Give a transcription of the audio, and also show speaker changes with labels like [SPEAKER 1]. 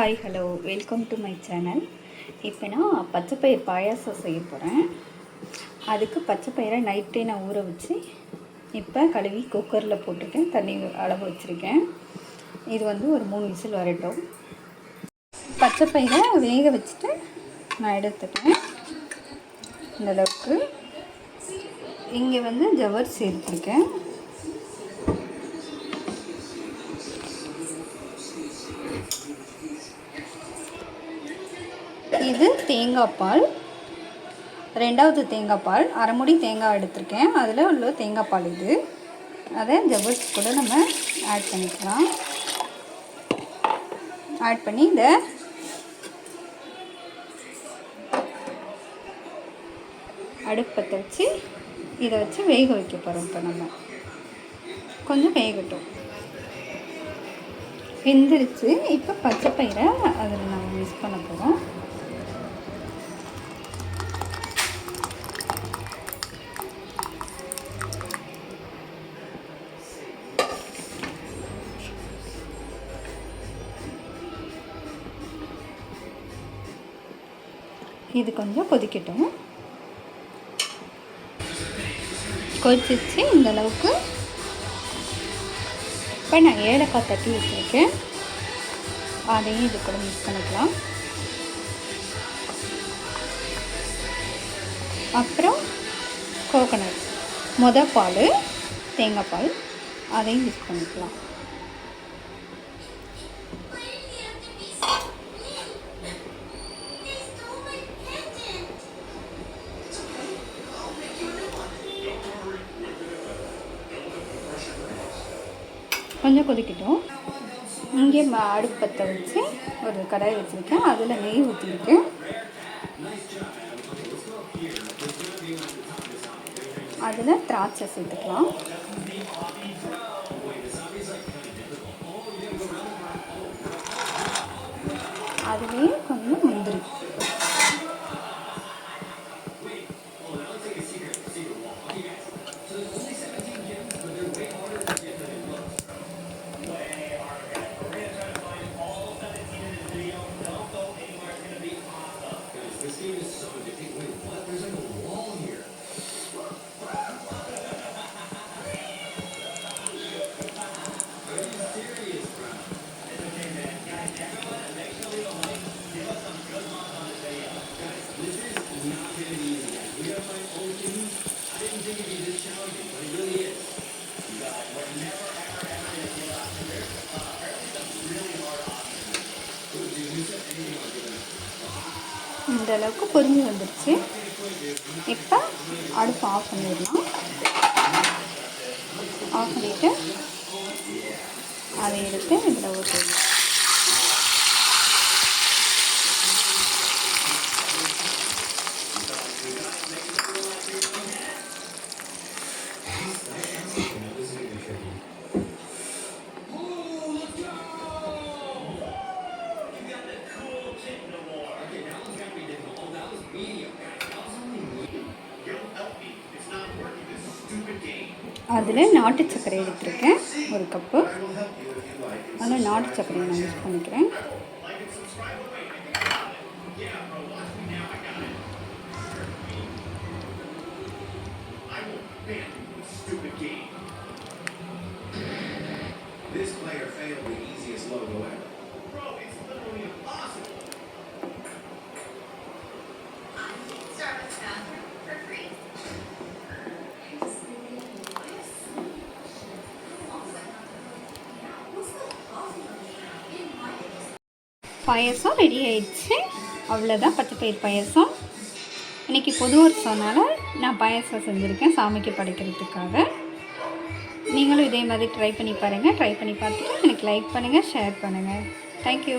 [SPEAKER 1] Hi hello welcome to my channel இப்போ நான் பச்சைப்பயிர் பாயாசம் செய்ய போகிறேன் அதுக்கு பச்சைப்பயிரை நைட்டே நான் ஊற வச்சு இப்போ கழுவி குக்கரில் போட்டுட்டேன் தண்ணி அளவு வச்சுருக்கேன். இது வந்து ஒரு மூணு விசில் வரட்டும். பச்சைப்பயிரை வேக வச்சுட்டு நான் எடுத்துட்டேன். இந்தளவுக்கு இங்கே வந்து ஜவர் சேர்த்துருக்கேன் இது தேங்காய் பால். ரெண்டாவது தேங்காய் பால் அரைமுடி தேங்காய் எடுத்திருக்கேன். அதில் உள்ள தேங்காய் பால் இது. அதை ஜவ்வரிசி கூட நம்ம ஆட் பண்ணிக்கலாம். ஆட் பண்ணி இந்த அடுப்பத்தை வச்சு இதை வச்சு வேக வைக்க போகிறோம் இப்போ நம்ம. கொஞ்சம் வேகட்டும். வெந்துருச்சு. இப்போ பச்சை பயிரை அதில் நம்ம மிக்ஸ் பண்ண போகிறோம் இது கொஞ்சம் கொதிக்கட்டும். கொதிச்சிச்சு இந்த அளவுக்கு இப்போ நான் ஏலக்காய் தட்டி வச்சுருக்கேன். அதையும் இது கூட மிக்ஸ் பண்ணிக்கலாம். அப்புறம் கோகனட் மொத பால் தேங்காய் பால் அதையும் யூஸ் பண்ணிக்கலாம். கொஞ்சம் கொதிக்கட்டும். இங்கே அடுப்பத்தை வச்சு ஒரு கடாய் வச்சுருக்கேன். அதில் நெய் ஊற்றிருக்கேன் அதில் திராட்சை சேர்த்துக்கலாம். அதுலேயே கொஞ்சம் முந்திரி. இந்த அளவுக்கு பொரிஞ்சு வந்துடுச்சு இப்போ அடுப்பு ஆஃப் பண்ணிடலாம். ஆஃப் பண்ணிவிட்டு அதை எடுத்து இதில் ஊற்றிடலாம். அதில் நாட்டு சர்க்கரை எடுத்துருக்கேன் ஒரு கப்பு அதில் நாட்டு சர்க்கரையை நான் யூஸ் பண்ணிக்கிறேன் This player failed the easiest logo ever. Bro, it's literally impossible. பாயசம் ரெடி ஆயிடுச்சு. அவ்வளோதான் பச்சைப்பயிர் பாயசம். இன்றைக்கி பொது வருஷம்னால நான் பாயசம் செஞ்சுருக்கேன் சாமிக்கு படைக்கிறதுக்காக. நீங்களும் இதே மாதிரி ட்ரை பண்ணி பாருங்கள் ட்ரை பண்ணி பார்த்துட்டு எனக்கு லைக் பண்ணுங்கள் ஷேர் பண்ணுங்கள் தேங்க்யூ